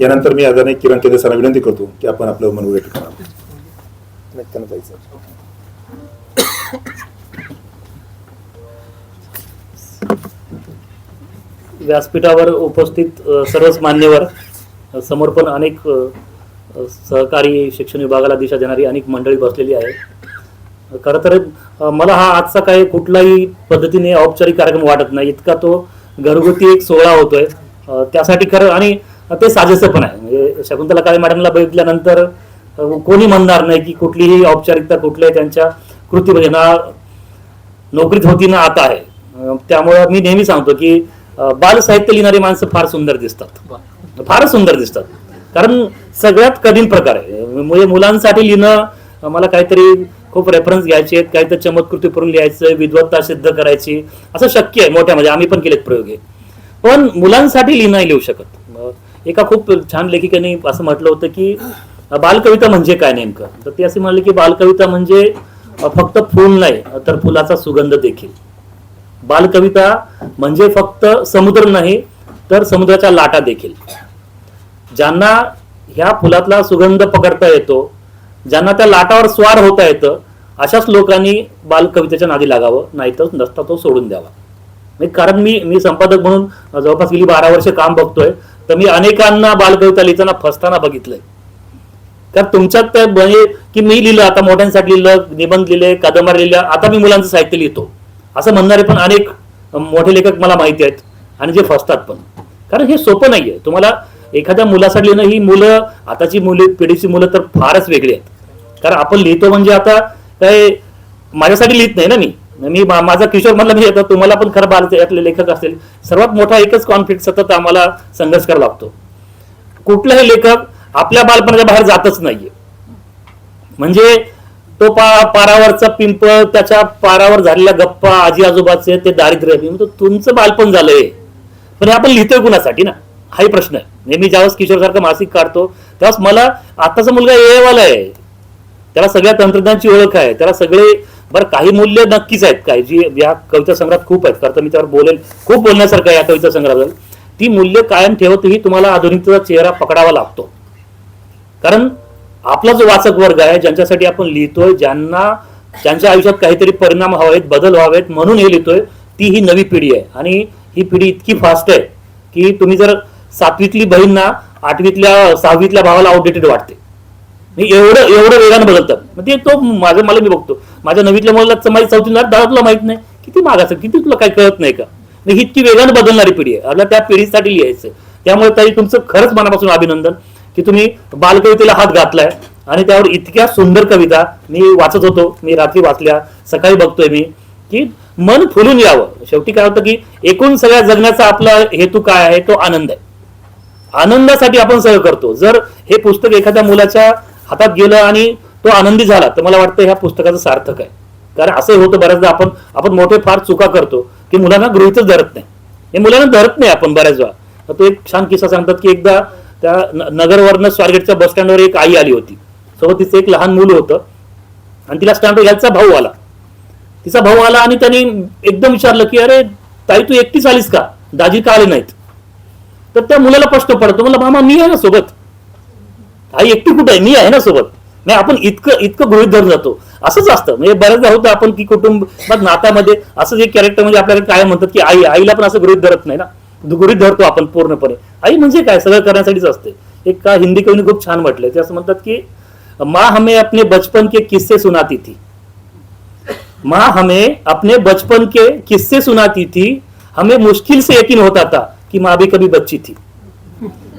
यानंतर मी आदरणीय किरण केंद्र सरांना विनंती करतो की आपण आपलं मन व्यक्त करा जायचं. व्यासपीठावर उपस्थित सर्वच मान्यवर समोर पण अनेक सहकारी शिक्षण विभागाला दिशा देणारी अनेक मंडळी बसलेली आहे खरं तर मला हा आजचा काही कुठलाही पद्धतीने औपचारिक कार्यक्रम वाटत नाही. इतका तो घरगुती एक सोहळा होतोय. त्यासाठी खरं आणि ते साजेसं पण आहे. म्हणजे शकुंतला काळे मॅडमला बघितल्यानंतर कोणी म्हणणार नाही की कुठलीही औपचारिकता कुठल्याही त्यांच्या कृतीमध्ये ना नोकरीत होती ना आता आहे. त्यामुळं मी नेहमी सांगतो की अं, बाल साहित्य लिहिणारी माणसं फार सुंदर दिसतात. फारच सुंदर दिसतात. कारण सगळ्यात कठीण प्रकार आहे. म्हणजे मुलांसाठी लिहिणं मला काहीतरी खूप रेफरन्स घ्यायचे आहेत. काहीतरी चमत्कृती करून लिहायचं विद्वत्ता सिद्ध करायची. असं शक्य आहे. मोठ्या म्हणजे आम्ही पण केलेत प्रयोग हे. पण मुलांसाठी लिहिणं लिहू शकत. एका खूप छान लेखिकेने असं म्हटलं होतं की बालकविता म्हणजे काय नेमकं? तर ते असे म्हणले की बालकविता म्हणजे फक्त फूल नाही तर फुलाचा सुगंध देखील. बालकविता म्हणजे फक्त समुद्र नाही तर समुद्राच्या लाटा देखील. ज्यांना ह्या फुलातला सुगंध पकडता येतो ज्यांना त्या लाटावर स्वार होता येतं अशाच लोकांनी बालकवितेच्या नादी लागावं नाहीतर नसता तो सोडून द्यावा. म्हणजे कारण मी मी संपादक म्हणून जवळपास गेली बारा वर्ष काम बघतोय तर मी अनेकांना बालकविता लिहिताना फसताना बघितलंय. कारण तुमच्यात त्या म्हणजे की मी लिहिलं आता मोठ्यांसाठी लिहिलं निबंध लिहिले कादंबरी लिहिल्या आता मी मुलांचं साहित्य लिहितो. असं म्हणणारे पण अनेक मोठे लेखक मला माहिती आहेत आणि जे फसतात पण. कारण हे सोपं नाहीये. तुम्हाला एखाद्या मुलासाठी लिहिणं ही मुलं आताची मुले पिढीची मुलं तर फारच वेगळी आहेत. कारण आपण लिहितो म्हणजे आता काय माझ्यासाठी लिहित नाही ना मी. मी माझा किशोर म्हणलं मी येतो तुम्हाला पण खरं बाल यातले लेखक असतील. सर्वात मोठा एकच कॉन्फ्लिक्ट सतत आम्हाला संघर्ष करावा लागतो कुठलाही लेखक आपल्या बालपणाच्या बाहेर जातच नाहीये. म्हणजे तो पा पारावरचा पिंपळ त्याच्या पारावर झालेल्या गप्पा आजी आजोबाचे ते दारिद्र्य मी म्हणतो तुमचं बालपण झालंय. पण हे आपण लिहितोय कुणासाठी ना? हाही प्रश्न आहे. मी ज्यावेळेस किशोर सारखं मासिक काढतो त्यावेळेस मला आताचा मुलगा येवाला आहे. त्याला सगळ्या तंत्रज्ञानाची ओळख आहे. त्याला सगळे बरं काही मूल्य नक्कीच आहेत. काय जी या कविता संग्रहात खूप आहेत. खरं तर मी त्यावर बोलेल खूप बोलण्यासारखं आहे या कविता संग्रहाबद्दल. ती मूल्य कायम ठेवतही तुम्हाला आधुनिकतेचा चेहरा पकडावा लागतो. कारण आपला जो वाचक वर्ग आहे ज्यांच्यासाठी आपण लिहितोय ज्यांना ज्यांच्या आयुष्यात काहीतरी परिणाम व्हावेत बदल व्हावेत म्हणून हे लिहितोय ती ही नवी पिढी आहे. आणि ही पिढी इतकी फास्ट आहे की तुम्ही जर सातवीतली बहीण ना आठवीतल्या सहावीतल्या भावाला आउटडेटेड वाटते. एवढं एवढं वेगानं बदलतात मग ते तो माझं मला मी बघतो. माझ्या नवीतल्या मुलाला माझी चौथी दहा तुला माहीत नाही. किती मागाचं किती तुला काही कळत नाही का? मग ही इतकी वेगानं बदलणारी पिढी आहे. आपल्या त्या पिढीसाठी लिहायचं त्यामुळे ताई तुमचं खरंच मनापासून अभिनंदन की तुम्ही बालकवितेला हात घातलाय आणि त्यावर इतक्या सुंदर कविता मी वाचत होतो. मी रात्री वाचल्या. सकाळी बघतोय मी की मन फुलून यावं. शेवटी काय होतं की एकूण सगळ्या जगण्याचा आपला हेतू काय आहे? तो आनंद आहे. आनंदासाठी आपण सगळं करतो. जर हे पुस्तक एखाद्या मुलाच्या हातात गेलं आणि तो आनंदी झाला तर मला वाटतं ह्या पुस्तकाचं सार्थक आहे. कारण असं होतं बऱ्याचदा आपण आपण मोठे फार चुका करतो की मुलांना गृहितच धरत नाही. हे मुलांना धरत नाही आपण बऱ्याच वेळा. तर तो एक छान किस्सा सांगतात की एकदा त्या न- नगरवरनं स्वारगेटच्या बस स्टँडवर एक आई आली होती. सोबत तिचं एक लहान मुलं होतं. आणि तिला स्टँडवर घ्यायचा भाऊ आला. तिचा भाऊ आला आणि त्यांनी एकदम विचारलं की अरे ताई तू एकटीच आलीस का? दाजी का आले नाहीत? तर त्या मुलाला प्रश्न पडतो. मला मामा मी आहे ना सोबत. आई एकटी कुठं आहे? मी आहे ना सोबत. नाही आपण इतकं इतकं गृहित धरून जातो. असंच असतं. म्हणजे बऱ्याचदा होतं आपण की कुटुंब मग नात्यामध्ये असंच एक कॅरेक्टर म्हणजे आपल्याकडे काय म्हणतात की आई आईला पण असं गृहित धरत नाही ना. गृहित धरतो आपण पूर्णपणे. आई म्हणजे काय? सगळं करण्यासाठीच असते. एक का हिंदी कवीने खूप छान म्हटलंय. ते असं म्हणतात की माँ हमें अपने बचपन के किस्से सुनाती थी. माँ हमें अपने बचपन के किस्से सुनाती थी. हमें मुश्किल से यकीन होता था कि माँ भी कभी बच्ची थी.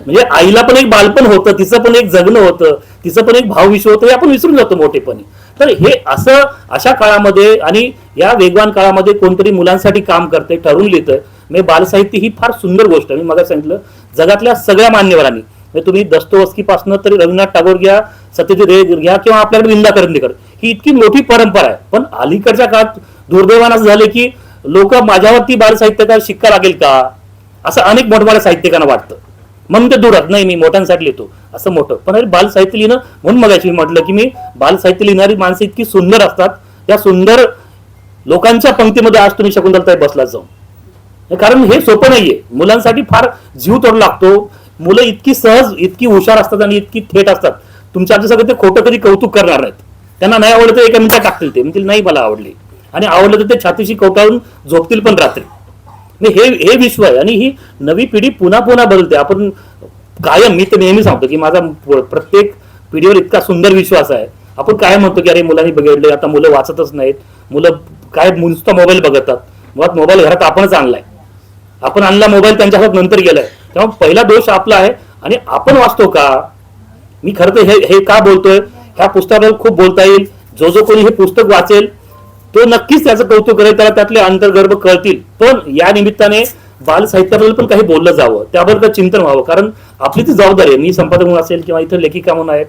म्हणजे आईला पण एक बालपण होतं तिचं पण एक जगणं होतं तिचं पण एक भावविश्व होतं हे आपण विसरून जातो मोठेपणी. तर हे असं अशा काळामध्ये आणि या वेगवान काळामध्ये कोणतरी मुलांसाठी काम करते ठरवून लिहितं म्हणजे बालसाहित्य ही फार सुंदर गोष्ट मी मला सांगितलं जगातल्या सगळ्या मान्यवरांनी म्हणजे तुम्ही दस्तोवस्कीपासनं तरी रवींद्रनाथ टागोर घ्या सत्यजित रे घ्या किंवा आपल्याकडे विंदा करंदीकर ही इतकी मोठी परंपरा आहे. पण अलीकडच्या काळात दुर्दैवानं असं झालं की लोक माझ्यावरती बालसाहित्यकार शिक्का लागेल का? असं अनेक मोठमोठ्या साहित्यिकांना वाटतं. मग ते दुरात नाही मी मोठ्यांसाठी लिहितो. असं मोठं. पण अरे बाल साहित्य लिहिणं म्हणून मगाशी मी म्हटलं की मी बाल साहित्य लिहिणारी माणसं इतकी सुंदर असतात. त्या सुंदर लोकांच्या पंक्तीमध्ये आज तुम्ही शकुंतलताई बसला जाऊन. कारण हे सोपं नाहीये. मुलांसाठी फार जीव तोड लागतो. मुलं इतकी सहज इतकी हुशार असतात आणि इतकी थेट असतात. तुमच्या आमच्या सगळं ते खोटं कधी कौतुक करणार नाहीत. त्यांना नाही आवडलं तर एका मिनिटात टाकतील ते. म्हणतील नाही मला आवडली. आणि आवडलं तर ते छातीशी कवटाळून झोपतील पण रात्री. हे हे विश्व आहे. आणि ही नवी पिढी पुन्हा पुन्हा बदलते. आपण कायम मी तर नेहमी सांगतो की माझा प्रत्येक पिढीवर इतका सुंदर विश्वास आहे. आपण काय म्हणतो की अरे मुलांनी बघितले आता मुलं वाचतच नाहीत. मुलं काय नुसतं मोबाईल बघतात. मुळात मोबाईल घरात आपणच आणलाय. आपण आणला मोबाईल त्यांच्या हातात नंतर गेलाय. तेव्हा पहिला दोष आपला आहे. आणि आपण वाचतो का? मी खरं तर हे हे का बोलतोय? ह्या पुस्तकाबद्दल खूप बोलता येईल. जो जो कोणी हे पुस्तक वाचेल तो नक्कीच त्याचं कौतुक करेल त्याला त्यातले अंतर्गर्भ कळतील. पण या निमित्ताने बाल साहित्याबद्दल पण काही बोललं जावं त्याबद्दल चिंतन व्हावं. कारण आपली ती जबाबदारी आहे. मी संपादक म्हणून असेल किंवा इतर लेखिका म्हणून आहेत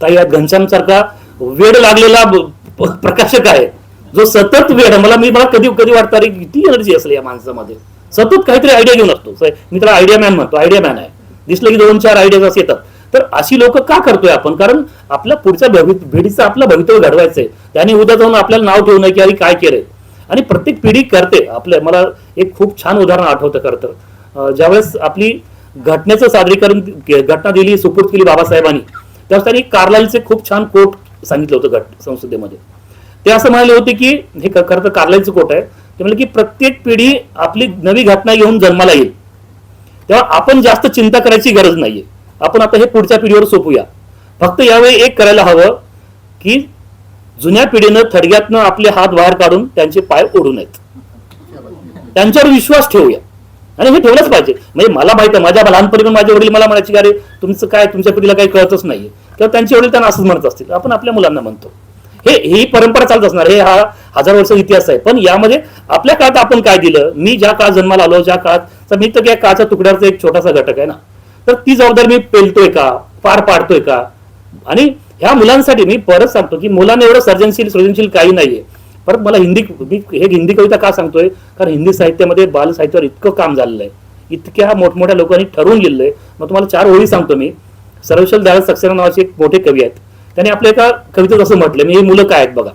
काही घनश्याम सारखा वेड लागलेला प्रकाशक आहे. जो सतत वेळ मला मी मला कधी कधी वाटतं अरे किती एनर्जी असेल या माणसामध्ये. सतत काहीतरी आयडिया घेऊन असतो. मी त्याला आयडिया मॅन म्हणतो. आयडिया मॅन आहे. दिसलं की दोन चार आयडियाज असे येतात. तर अशी लोक का करतोय आपण? कारण आपल्या पुढच्या भवि- पिढीचं आपलं भवितव्य घडवायचंय. त्याने उद्या जाऊन आपल्याला नाव ठेवू नये की अरे काय केलंय? आणि प्रत्येक पिढी करते. आपल्या मला एक खूप छान उदाहरण आठवतं खरं तर. ज्यावेळेस आपली घटनेचं सादरीकरण घटना दिली सुपूर्द केली बाबासाहेबांनी त्यावेळेस त्यांनी कार्लालचे खूप छान कोट सांगितलं होतं घट संसदेमध्ये. ते असं म्हणाले होते की हे खरं तर कार्लालचं कोट आहे. ते म्हणले की प्रत्येक पिढी आपली नवी घटना घेऊन जन्माला येईल. तेव्हा आपण जास्त चिंता करायची गरज नाहीये. आपण आता हे पुढच्या पिढीवर सोपूया. फक्त यावेळी एक करायला हवं की जुन्या पिढीनं थडग्यातनं आपले हात बाहेर काढून त्यांचे पाय ओढू नयेत. त्यांच्यावर विश्वास ठेवूया. आणि हे ठेवलंच पाहिजे. म्हणजे मला माहिती आहे माझ्या लहानपणी पण माझे वडील मला म्हणायचे अरे तुमचं काय तुमच्या पिढीला काही कळतच नाही किंवा त्यांचे वडील त्यांना असंच म्हणत असतील. आपण आपल्या मुलांना म्हणतो. हे ही परंपरा चालत असणार. हे हा हजार वर्ष इतिहास आहे. पण यामध्ये आपल्या काळात आपण काय दिलं? मी ज्या काळात जन्माला आलो ज्या काळात तर मी तर या काळाच्या तुकड्याचा एक छोटासा घटक आहे ना. तर ती जबाबदारी मी पेलतोय का? पार पाडतोय का? आणि ह्या मुलांसाठी मी परत सांगतो की मुलांना एवढं सर्जनशील सृजनशील काही नाहीये. परत मला हिंदी मी हे हिंदी कविता का सांगतोय? कारण हिंदी साहित्यामध्ये बाल साहित्यावर इतकं काम झालेलं आहे. इतक्या मोठमोठ्या लोकांनी ठरवून लिहिलंय. मग तुम्हाला चार ओळी सांगतो मी. सर्वशल दादा सक्सेना नावाचे एक मोठे कवी आहेत. त्यांनी आपल्या एका कवितेत असं म्हटलं मी हे मुलं काय आहेत बघा.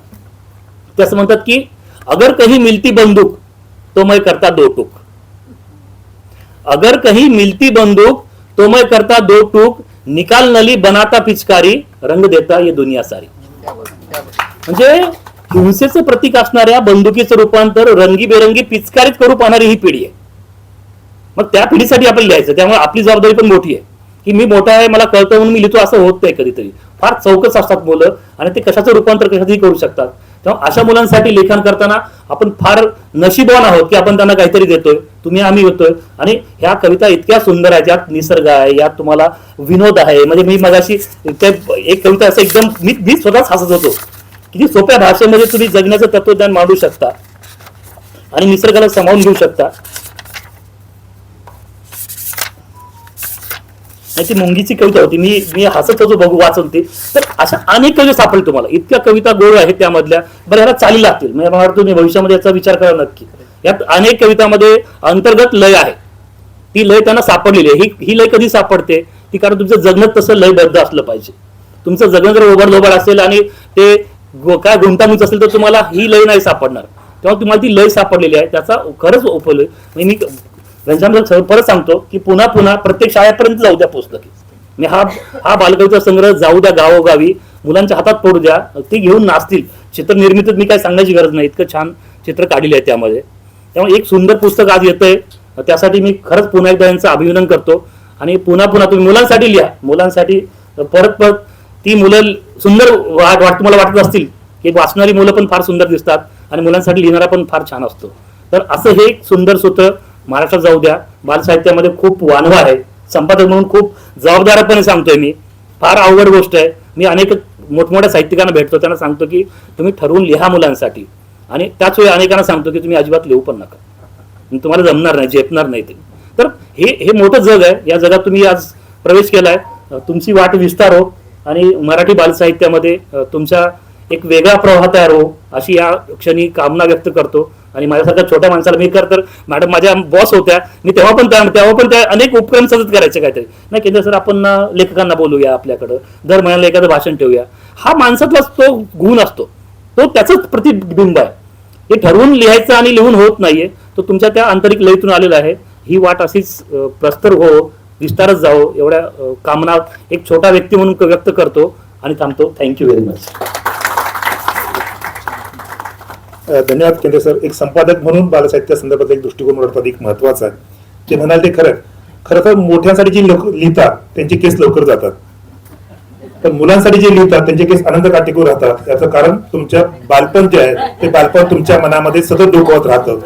ते असं म्हणतात की अगर कही मिलती बंदूक तो मैं करता दो टूक. अगर कही मिलती बंदूक तो मैं करता दो टूक निकाल नली बनाता पिचकारी रंग देता ये दुनिया सारी. म्हणजे हिंसेचं प्रतीक असणाऱ्या बंदुकीचं रूपांतर रंगीबेरंगी पिचकारीत करू पाहणारी ही पिढी आहे. मग त्या पिढीसाठी आपण लिहायचं त्यामुळे आपली जबाबदारी पण मोठी आहे. की मी मोठा आहे मला कळतं म्हणून मी लिहितो असं होत नाही कधीतरी. फार चौकस असतात मुलं आणि ते कशाचं रूपांतर कशातही करू शकतात. तेव्हा अशा मुलांसाठी लेखन करताना आपण फार नशीबवान आहोत की आपण त्यांना काहीतरी देतोय. तुम्ही आम्ही होतोय. आणि ह्या कविता इतक्या सुंदर आहेत. यात निसर्ग आहे यात तुम्हाला विनोद आहे. म्हणजे मी मगाशी ते एक कविता असं एकदम मी मी स्वतःच हसत होतो. किती सोप्या भाषेमध्ये तुम्ही जगण्याचं तत्वज्ञान मांडू शकता. आणि निसर्गाला सामावून घेऊ शकता. नाही ती मुंगीची कविता होती. मी मी हसत होतो बघू वाचून ती. तर अशा अनेक कविता सापडेल तुम्हाला. इतक्या कविता गोड आहेत त्यामधल्या. बरं ह्याला चाली लागतील. म्हणजे मला वाटतं तुम्ही भविष्यामध्ये याचा विचार करा नक्की. यात अनेक कवितामध्ये अंतर्गत लय आहे. ती लय त्यांना सापडलेली आहे. ही ही लय कधी सापडते? ती कारण तुमचं जगणं तसं लयबद्ध असलं पाहिजे. तुमचं जगणं जर ओबडधोबड असेल आणि ते काय गुंतागुंत असेल तर तुम्हाला ही लय नाही सापडणार. तेव्हा तुम्हाला ती लय सापडलेली आहे. त्याचा खरंच उपयोग म्हणजे मी घनश्याम परत सांगतो की पुन्हा पुन्हा प्रत्येक शाळेपर्यंत जाऊ द्या पुस्तके मी हा हा बालकवीचा संग्रह जाऊ द्या गावोगावी मुलांच्या हातात पडू द्या ते घेऊन नाचतील. चित्रनिर्मितीत मी काय सांगण्याची गरज नाही इतकं छान चित्र काढलेलं आहे त्यामध्ये. त्यामुळे एक सुंदर पुस्तक आज येतंय. त्यासाठी मी खरंच पुन्हा एकदा यांचं अभिनंदन करतो. आणि पुन्हा पुन्हा तुम्ही मुलांसाठी लिहा. मुलांसाठी परत परत ती मुलं सुंदर वाट वाट तुम्हाला वाटत असतील. की वाचणारी मुलं पण फार सुंदर दिसतात. आणि मुलांसाठी लिहिणारा पण फार छान असतो. तर असं हे एक सुंदर सूत्र महाराष्ट्रात जाऊ द्या. बालसाहित्यामध्ये खूप वानवा आहे. संपादक म्हणून खूप जबाबदारपणे सांगतोय मी. फार अवघड गोष्ट आहे. मी अनेक मोठमोठ्या साहित्यिकांना भेटतो. त्यांना सांगतो की तुम्ही ठरवून लिहा मुलांसाठी. आणि त्याच वेळी अनेकांना सांगतो की तुम्ही अजिबात लिहू पण नका. तुम्हाला जमणार नाही झेपणार नाही ते. तर हे हे मोठं जग आहे. या जगात तुम्ही आज प्रवेश केलाय. तुमची वाट विस्तार हो. आणि मराठी बालसाहित्यामध्ये तुमच्या एक वेगळा प्रवाह तयार हो अशी या क्षणी कामना व्यक्त करतो. आणि माझ्यासारख्या छोट्या माणसाला मी कर तर मॅडम माझ्या बॉस होत्या मी तेव्हा पण त्या तेव्हा पण त्या अनेक उपक्रम सजत करायचे काहीतरी. नाही केंद्र सर आपण ना लेखकांना बोलूया आपल्याकडं. दर महिन्याला एखादं भाषण ठेवूया. हा माणसातलाच तो गुण असतो. तो त्याचंच प्रतिबिंब आहे. हे ठरवून लिहायचं आणि लिहून होत नाहीये. तो तुमच्या त्या आंतरिक लयीतून आलेला आहे. ही वाट अशीच प्रस्तर हो विस्तारच जावो एवढ्या कामना एक छोटा व्यक्ती म्हणून व्यक्त करतो आणि थांबतो. थँक्यू व्हेरी मच धन्यवाद केंद्र सर. एक संपादक म्हणून बालसाहित्य संदर्भातला एक दृष्टिकोन वाटतो एक महत्त्वाचा आहे. ते म्हणाल ते खरं खरं तर मोठ्यांसाठी जे लोक लिहितात त्यांचे केस लवकर जातात. पण मुलांसाठी जे लिहितात त्यांचे केस आनंद काटेकोर राहतात. याचं कारण तुमच्या बालपण जे आहे ते बालपण तुमच्या मनामध्ये सतत डोकावत राहतं.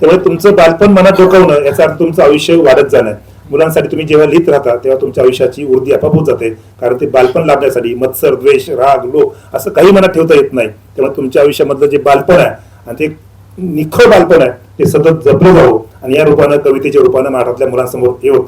त्यामुळे तुमचं बालपण मनात डोकावणं याचा अर्थ तुमचं आयुष्य वाढत जाणं मुलांसाठी तुम्ही जेव्हा लिहित राहता तेव्हा तुमच्या आयुष्याची वृद्धी आपोआप होत जाते. कारण ते बालपण लाभण्यासाठी मत्सर द्वेष राग लोक असं काही मनात ठेवता येत नाही. त्यामुळे तुमच्या आयुष्यामधलं जे बालपण आहे आणि ते निखळ बालपण आहे. ते सतत जपलं जावं. आणि या रूपानं कवितेच्या रूपानं मराठातल्या मुलांसमोर येऊन